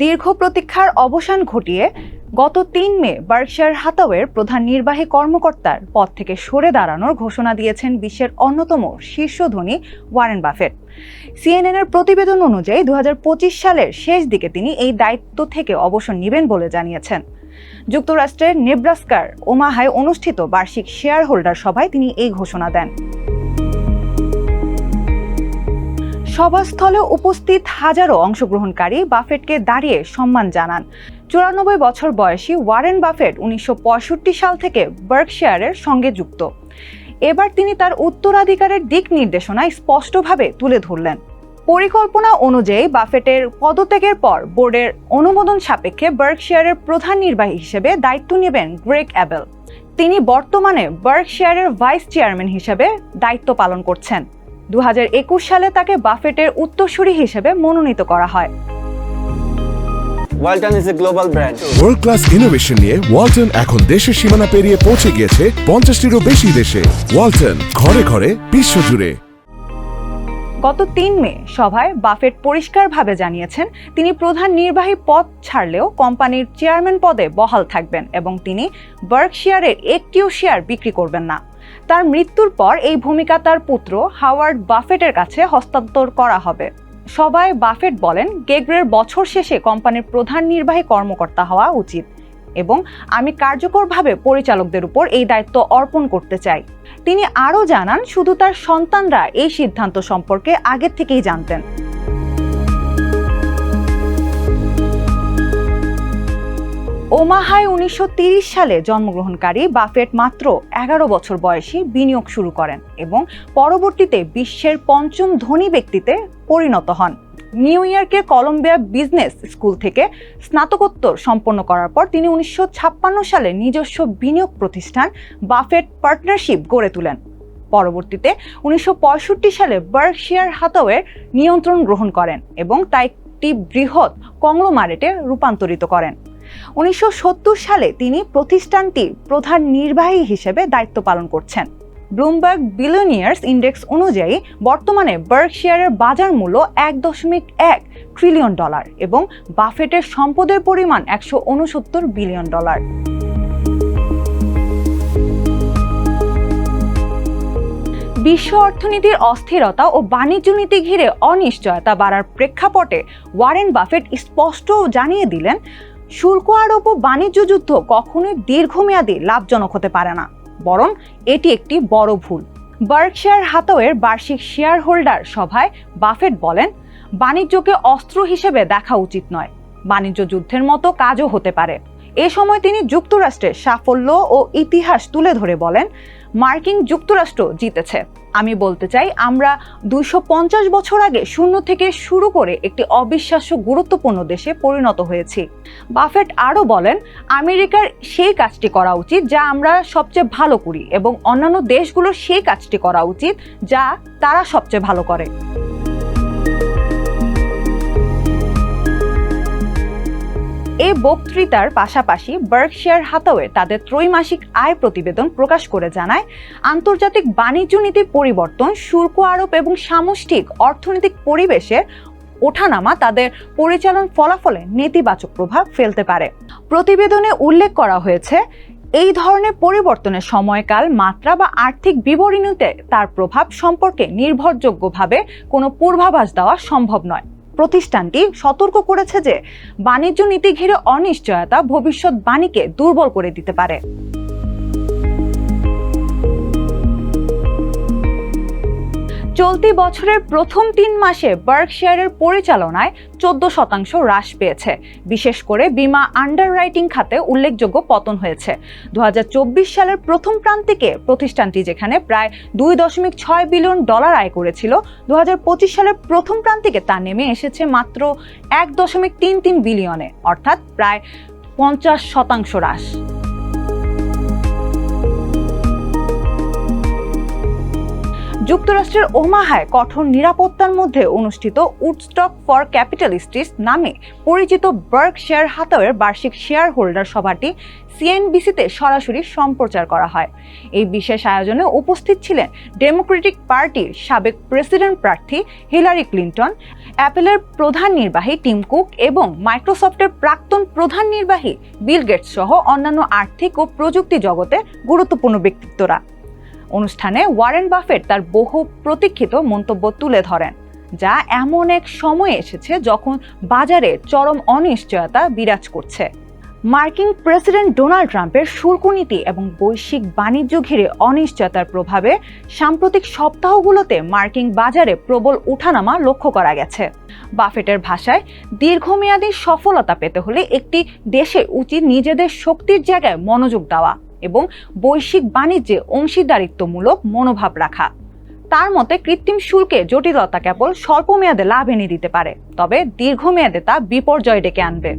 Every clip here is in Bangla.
দীর্ঘ প্রতীক্ষার অবসান ঘটিয়ে গত তিন মে বার্কশায়ার হাতাওয়ের প্রধান নির্বাহী কর্মকর্তার পদ থেকে সরে দাঁড়ানোর ঘোষণা দিয়েছেন বিশ্বের অন্যতম শীর্ষ ধনী ওয়ারেন বাফেট। সিএনএন এর প্রতিবেদন অনুযায়ী দু হাজার পঁচিশ সালের শেষ দিকে তিনি এই দায়িত্ব থেকে অবসর নেবেন বলে জানিয়েছেন। যুক্তরাষ্ট্রের নেব্রাস্কার ওমাহায় অনুষ্ঠিত বার্ষিক শেয়ার হোল্ডার সভায় তিনি এই ঘোষণা দেন। সভাস্থলে উপস্থিত হাজারো অংশগ্রহণকারী বাফেটকে দাঁড়িয়ে সম্মান জানান। চুরানব্বই বছর বয়সী ওয়ারেন বাফেট উনিশশো সাল থেকে বার্কশেয়ারের সঙ্গে যুক্ত। এবার তিনি তার উত্তরাধিকারের দিক নির্দেশনা স্পষ্টভাবে তুলে ধরলেন। পরিকল্পনা অনুযায়ী বাফেটের পদত্যাগের পর বোর্ডের অনুমোদন সাপেক্ষে বার্কশেয়ারের প্রধান নির্বাহী হিসেবে দায়িত্ব নেবেন গ্রেগ অ্যাবেল। তিনি বর্তমানে বার্কশেয়ারের ভাইস চেয়ারম্যান হিসেবে দায়িত্ব পালন করছেন। দু হাজার একুশ সালে তাকে বাফেটের উত্তরসূরি হিসেবে মনোনীত করা হয়। Walton is a global brand world class innovation নিয়ে ওয়ালটন এখন দেশের সীমানা পেরিয়ে পৌঁছে গিয়েছে পঞ্চাশটিরও বেশি দেশে। ওয়ালটন ঘরে ঘরে বিশ্বজুড়ে। গত তিন মে সভায় বাফেট পরিষ্কারভাবে জানিয়েছেন তিনি প্রধান নির্বাহী পদ ছাড়লেও কোম্পানির চেয়ারম্যান পদে বহাল থাকবেন এবং তিনি বার্কশিয়ারের একটিও শেয়ার বিক্রি করবেন না। তার মৃত্যুর পর এই ভূমিকা তার পুত্র হাওয়ার্ড বাফেটের কাছে হস্তান্তর করা হবে। সবাই বাফেট বলেন, গেগ্রের বছর শেষে কোম্পানির প্রধান নির্বাহী কর্মকর্তা হওয়া উচিত এবং আমি কার্যকরভাবে পরিচালকদের উপর এই দায়িত্ব অর্পণ করতে চাই। তিনি আরও জানান, শুধু তার সন্তানরা এই সিদ্ধান্ত সম্পর্কে আগের থেকেই জানতেন। ওমাহায় উনিশশো সালে জন্মগ্রহণকারী বাফেট মাত্র এগারো বছর বয়সী বিনিয়োগ শুরু করেন এবং পরবর্তীতে বিশ্বের পঞ্চম ধনী ব্যক্তিতে পরিণত হন। নিউ ইয়র্কের কলম্বিয়া বিজনেস স্কুল থেকে স্নাতকোত্তর সম্পন্ন করার পর তিনি উনিশশো ছাপ্পান্ন সালে নিজস্ব বিনিয়োগ প্রতিষ্ঠান বাফেট পার্টনারশিপ গড়ে তোলেন। পরবর্তীতে উনিশশো পঁয়ষট্টি সালে বার্কশিয়ার হাতাওয়ের নিয়ন্ত্রণ গ্রহণ করেন এবং তা একটি বৃহৎ কংলোমারেটে রূপান্তরিত করেন। উনিশশো সত্তর সালে তিনি প্রতিষ্ঠানটির প্রধান নির্বাহী হিসেবে দায়িত্ব পালন করছেন। ব্লুমবার্গ বিলিয়নিয়ার্স ইন্ডেক্স অনুযায়ী বর্তমানে বার্কশিয়ারের বাজার মূল্য এক দশমিক এক ট্রিলিয়ন ডলার এবং বাফেটের সম্পদের পরিমাণ একশো উনসত্তর বিলিয়ন ডলার। বিশ্ব অর্থনীতির অস্থিরতা ও বাণিজ্য নীতি ঘিরে অনিশ্চয়তা বাড়ার প্রেক্ষাপটে ওয়ারেন বাফেট স্পষ্ট জানিয়ে দিলেন শুল্ক আরোপ ও বাণিজ্য যুদ্ধ কখনোই দীর্ঘমেয়াদী লাভজনক হতে পারে না, বরং এটি একটি বড় ভুল। বার্কশায়ার হাতাওয়ের বার্ষিক শেয়ার হোল্ডার সভায় বাফেট বলেন, বাণিজ্যকে অস্ত্র হিসেবে দেখা উচিত নয়, বাণিজ্য যুদ্ধের মতো কাজও হতে পারে। এ সময় তিনি যুক্তরাষ্ট্রের সাফল্য ও ইতিহাস তুলে ধরে বলেন, মার্কিন যুক্তরাষ্ট্র জিতেছে। আমি বলতে চাই, আমরা দুইশো বছর আগে শূন্য থেকে শুরু করে একটি অবিশ্বাস্য গুরুত্বপূর্ণ দেশে পরিণত হয়েছি। বাফেট আরও বলেন, আমেরিকার সেই কাজটি করা উচিত যা আমরা সবচেয়ে ভালো করি এবং অন্যান্য দেশগুলোর সেই কাজটি করা উচিত যা তারা সবচেয়ে ভালো করে। এই বক্তৃতার পাশাপাশি বার্কশিয়ার হাতাওয়ে তাদের ত্রৈমাসিক আয় প্রতিবেদন প্রকাশ করে জানায়, আন্তর্জাতিক বাণিজ্য নীতির পরিবর্তন, শুল্ক আরোপ এবং সামষ্টিক অর্থনৈতিক পরিবেশের ওঠানামা তাদের পরিচালন ফলাফলে নেতিবাচক প্রভাব ফেলতে পারে। প্রতিবেদনে উল্লেখ করা হয়েছে, এই ধরনের পরিবর্তনের সময়কাল মাত্রা বা আর্থিক বিবরণীতে তার প্রভাব সম্পর্কে নির্ভরযোগ্যভাবে কোনো পূর্বাভাস দেওয়া সম্ভব নয়। প্রতিষ্ঠানটি সতর্ক করেছে যে বাণিজ্য নীতি ঘিরে অনিশ্চয়তা ভবিষ্যৎ বাণীকে দুর্বল করে দিতে পারে। চলতি বছরের প্রথম তিন মাসে বার্কশেয়ারের পরিচালনায় চোদ্দ শতাংশ হ্রাস পেয়েছে। বিশেষ করে বিমা আন্ডাররাইটিং খাতে উল্লেখযোগ্য পতন হয়েছে। দু হাজার চব্বিশ সালের প্রথম প্রান্তিকে প্রতিষ্ঠানটি যেখানে প্রায় দুই দশমিক ছয় বিলিয়ন ডলার আয় করেছিল দু হাজার পঁচিশ সালের প্রথম প্রান্তিকে তা নেমে এসেছে মাত্র এক দশমিক তিন তিন বিলিয়নে, অর্থাৎ প্রায় পঞ্চাশ শতাংশ হ্রাস। যুক্তরাষ্ট্রের ওমাহায় কঠোর নিরাপত্তার মধ্যে অনুষ্ঠিত উডস্টক ফর ক্যাপিটালিস্টিস নামে পরিচিত বার্ক শেয়ার হাতাওয়ের বার্ষিক শেয়ার হোল্ডার সভাটি সিএনবিসিতে সরাসরি সম্প্রচার করা হয়। এই বিশেষ আয়োজনে উপস্থিত ছিলেন ডেমোক্রেটিক পার্টির সাবেক প্রেসিডেন্ট প্রার্থী হিলারি ক্লিন্টন, অ্যাপেলের প্রধান নির্বাহী টিম কুক এবং মাইক্রোসফটের প্রাক্তন প্রধান নির্বাহী বিল গেটস সহ অন্যান্য আর্থিক ও প্রযুক্তি জগতে গুরুত্বপূর্ণ ব্যক্তিত্বরা। অনুষ্ঠানে ওয়ারেন বাফেট তার বহু প্রতীক্ষিত মন্তব্য তুলে ধরেন, যা এমন এক সময় এসেছে যখন বাজারে চরম অনিশ্চয়তা বিরাজ করছে। মার্কিন প্রেসিডেন্ট ডোনাল্ড ট্রাম্পের শুল্ক নীতি এবং বৈশ্বিক বাণিজ্য ঘিরে অনিশ্চয়তার প্রভাবে সাম্প্রতিক সপ্তাহগুলোতে মার্কিন বাজারে প্রবল উঠানামা লক্ষ্য করা গেছে। বাফেটের ভাষায় দীর্ঘমেয়াদী সফলতা পেতে হলে একটি দেশে উচিত নিজেদের শক্তির জায়গায় মনোযোগ দেওয়া। এবং বৈশ্বিক বাণিজ্যে অংশীদারিত্বমূলক মনোভাব রাখা। তার মতে কৃত্রিম শুল্কে জটিলতা কেবল স্বল্প মেয়াদে লাভ এনে দিতে পারে, তবে দীর্ঘমেয়াদে তা বিপর্যয় ডেকে আনবে।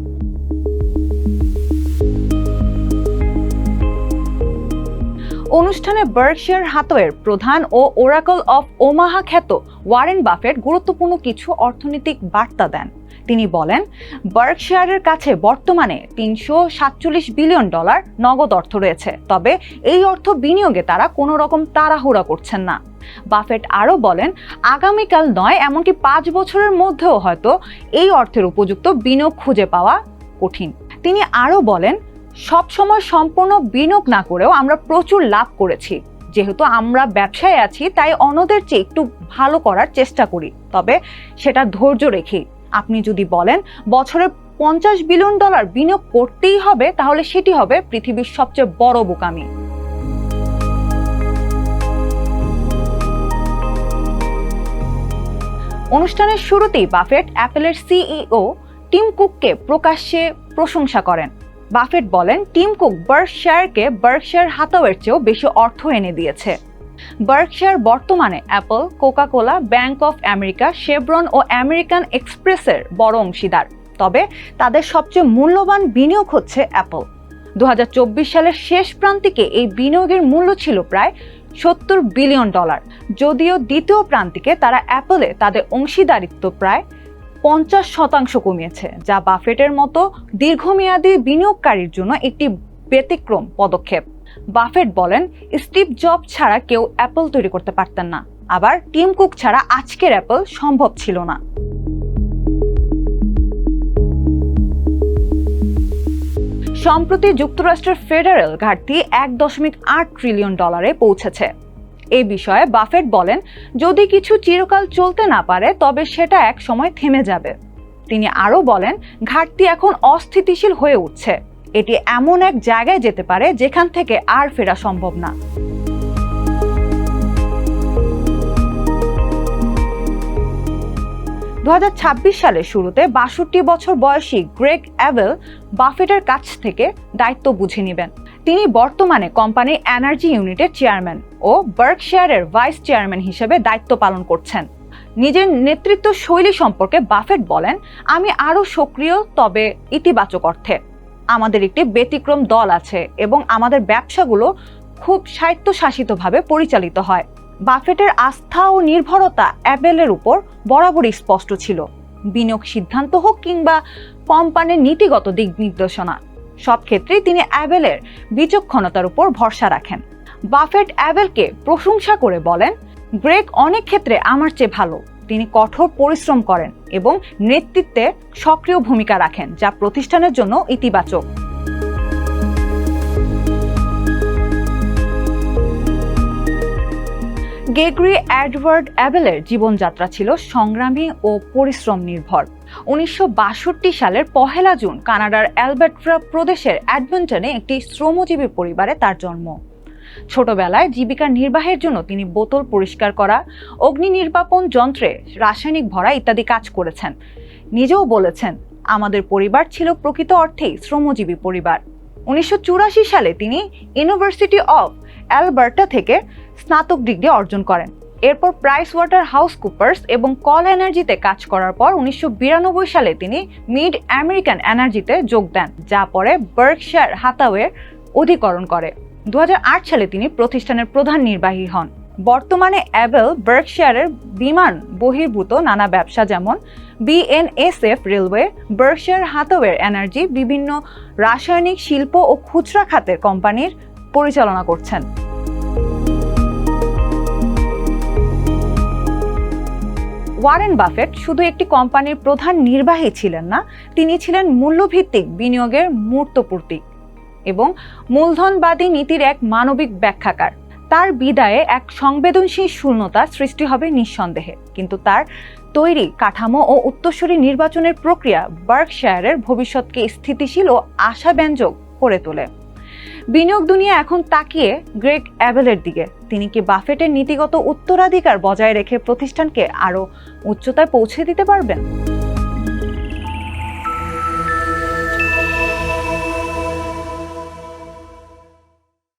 অনুষ্ঠানে বার্কশায়ার হাতওয়ের প্রধান ও ওরাকল অফ ওমাহা খ্যাত ওয়ারেন বাফেট গুরুত্বপূর্ণ কিছু অর্থনৈতিক বার্তা দেন। তিনি বলেন, বার্কশায়ারের কাছে বর্তমানে তিনশো সাতচল্লিশ বিলিয়ন ডলার নগদ অর্থ রয়েছে। তবে এই অর্থ বিনিয়োগে তারা কোনো রকম তাড়াহুড়া করছেন না। বাফেট আরও বলেন, আগামীকাল নয়, এমনকি পাঁচ বছরের মধ্যেও হয়তো এই অর্থের উপযুক্ত বিনিয়োগ খুঁজে পাওয়া কঠিন। তিনি আরও বলেন সবসময় সম্পূর্ণ বিনিয়োগ না করেও আমরা প্রচুর লাভ করেছি। যেহেতু আমরা ব্যবসায় আছি, তাই অন্যদের চেয়ে একটু ভালো করার চেষ্টা করি। তবে সেটা ধৈর্য রেখে আপনি যদি বলেন বছরে পঞ্চাশ বিলিয়ন ডলার বিনিয়োগ করতেই হবে, তাহলে সেটি হবে পৃথিবীর সবচেয়ে বড় বোকামি। অনুষ্ঠানের শুরুতেই বাফেট অ্যাপেলের সিইও টিম কুককে প্রকাশ্যে প্রশংসা করেন। বাফেট বলেন, টিম কুক বার্কশায়ারকে বার্কশায়ার হাতাওয়ের চেয়েও বেশি অর্থ এনে দিয়েছে। বার্কশায়ার বর্তমানে Apple coca cola bank of America Chevron O American এক্সপ্রেসের বড় অংশীদার। তবে তাদের সবচেয়ে মূল্যবান বিনিয়োগ হচ্ছে অ্যাপল দু হাজার চব্বিশ সালের শেষ প্রান্তিকে এই বিনিয়োগের মূল্য ছিল প্রায় সত্তর বিলিয়ন ডলার। যদিও দ্বিতীয় প্রান্তিকে তারা অ্যাপলে তাদের অংশীদারিত্ব প্রায় পঞ্চাশ শতাংশ কমিয়েছে, যা বাফেটের মতো দীর্ঘমেয়াদী বিনিয়োগকারীর জন্য একটি ব্যতিক্রম পদক্ষেপ। বাফেট বলেন, স্টিভ জব ছাড়া কেউ অ্যাপল তৈরি করতে পারতেন না। আবার টিম কুক ছাড়া আজকের অ্যাপল সম্ভব ছিল না। সম্প্রতি যুক্তরাষ্ট্রের ফেডারেল ঘাটতি এক দশমিক আট ট্রিলিয়ন ডলারে পৌঁছেছে। এ বিষয়ে বাফেট বলেন, যদি কিছু চিরকাল চলতে না পারে, তবে সেটা এক সময় থেমে যাবে। তিনি আরও বলেন, ঘাটতি এখন অস্থিতিশীল হয়ে উঠছে। এটি এমন এক জায়গায় যেতে পারে যেখান থেকে আর ফেরা সম্ভব না। দু সালের শুরুতে বাষট্টি বছর বয়সী গ্রেগ অ্যাভেল বাফেটের কাছ থেকে দায়িত্ব বুঝে নেবেন। তিনি বর্তমানে কোম্পানির এনার্জি ইউনিটের চেয়ারম্যান ও বার্কশেয়ারের ভাইস চেয়ারম্যান হিসেবে দায়িত্ব পালন করছেন। নিজের নেতৃত্ব শৈলী সম্পর্কে বাফেট বলেন, আমি আরও সক্রিয়, তবে ইতিবাচক অর্থে। আমাদের একটি ব্যতিক্রম দল আছে এবং আমাদের ব্যবসাগুলো খুব স্বায়ত্তশাসিতভাবে পরিচালিত হয়। বাফেটের আস্থা ও নির্ভরতা অ্যাবেলের উপর বরাবরই স্পষ্ট ছিল। বিনিয়োগ সিদ্ধান্ত হোক কিংবা কোম্পানির নীতিগত দিক নির্দেশনা, সব ক্ষেত্রেই তিনি অ্যাবেলের বিচক্ষণতার উপর ভরসা রাখেন। বাফেট অ্যাবেলকে প্রশংসা করে বলেন, গ্রেগ অনেক ক্ষেত্রে আমার চেয়ে ভালো। তিনি কঠোর পরিশ্রম করেন। এবং নেতৃত্বে সক্রিয় ভূমিকা রাখেন, যা প্রতিষ্ঠানের জন্য ইতিবাচক। গেগরি অ্যাডওয়ার্ড অ্যাবেলের জীবনযাত্রা ছিল সংগ্রামী ও পরিশ্রম নির্ভর। উনিশশো বাষট্টি সালের পহেলা জুন কানাডার অ্যালবার্ট্রা প্রদেশের অ্যাডমন্টনে একটি শ্রমজীবী পরিবারে তার জন্ম। ছোটবেলায় জীবিকা নির্বাহের জন্য তিনি বোতল পরিষ্কার করা, অগ্নি নির্বাপন যন্ত্রে রাসায়নিক ভরা ইত্যাদি কাজ করেছেন। নিজেও বলেছেন, আমাদের পরিবার ছিল প্রকৃত অর্থেই শ্রমজীবী পরিবার। উনিশশো চুরাশি সালে তিনি ইউনিভার্সিটি অফ অ্যালবার্টা থেকে স্নাতক ডিগ্রি অর্জন করেন। এরপর প্রাইস ওয়াটার হাউস কুপার্স এবং কল এনার্জিতে কাজ করার পর উনিশশো বিরানব্বই সালে তিনি মিড আমেরিকান এনার্জিতে যোগ দেন, যা পরে বার্কশায়ার হাতাওয়ের অধিকরণ করে। দু হাজার আট সালে তিনি প্রতিষ্ঠানের প্রধান নির্বাহী হন। বর্তমানে অ্যাবেল বার্কশায়ারের বিমান বহির্ভূত নানা ব্যবসা যেমন বিএনএসএফ রেলওয়ে বার্কশায়ার হাতওয়ের এনার্জি বিভিন্ন রাসায়নিক শিল্প ও খুচরা খাতের কোম্পানির পরিচালনা করছেন। ওয়ারেন বাফেট শুধু একটি কোম্পানির প্রধান নির্বাহী ছিলেন না, তিনি ছিলেন মূল্যভিত্তিক বিনিয়োগের মূর্ত প্রতীক এবং মূলধনবাদী নীতির এক মানবিক ব্যাখ্যাকার। তার বিদায়ে এক সংবেদনশীল শূন্যতা সৃষ্টি হবে নিঃসন্দেহে। কিন্তু তার তৈরি কাঠামো ও উত্তরসূরি নির্বাচনের প্রক্রিয়া বার্কশায়ারের ভবিষ্যৎকে স্থিতিশীল ও আশাব্যঞ্জক করে তোলে। বিনিয়োগ দুনিয়া এখন তাকিয়ে গ্রেগ অ্যাবেলের দিকে। তিনি কি বাফেটের নীতিগত উত্তরাধিকার বজায় রেখে প্রতিষ্ঠানকে আরও উচ্চতায় পৌঁছে দিতে পারবেন?